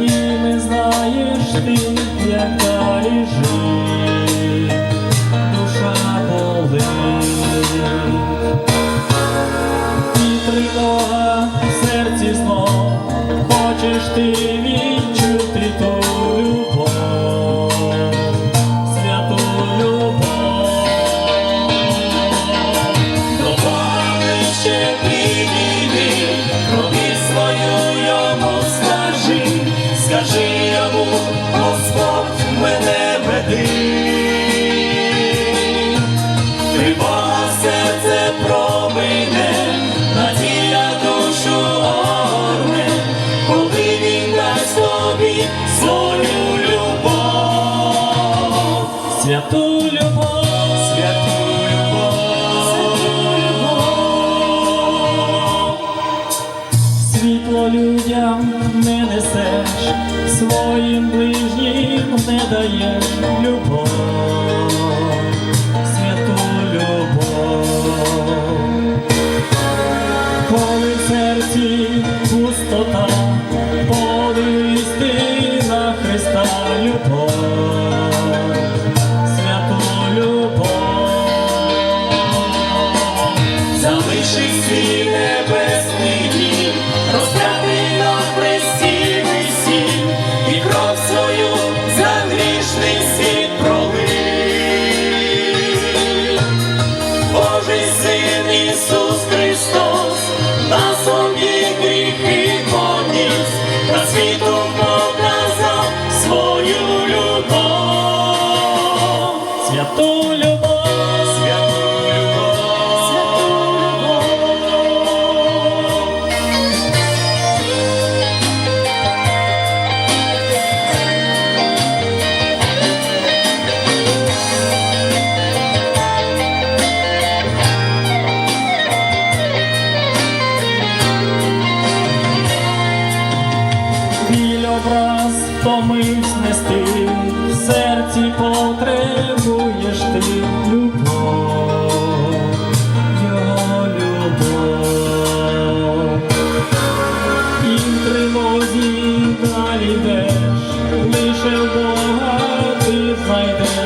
І не знаєш ти, як далі жити, ти відчути ту любов, святу любов. Добавище підійди, роби свою йому скажи, скажи йому, Господь мене святу любов, святу любов, святу любов. Світло людям не несеш, своїм ближнім не даєш любов, святу любов. Коли в серці пустота, подивись ти на Христа любов, si образ втомивсь нести, в серці потребуєш ти любов, його любов. І в тривозі далі йдеш, лише в Бога ти знайдеш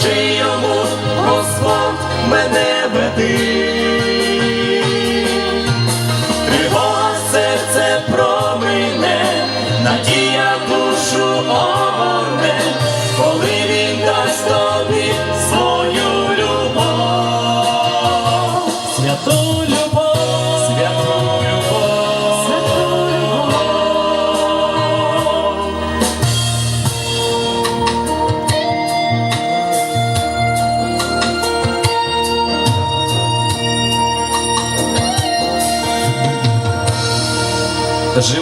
скажи йому, Господь мене веди. Тривога серце промине, надія душу żył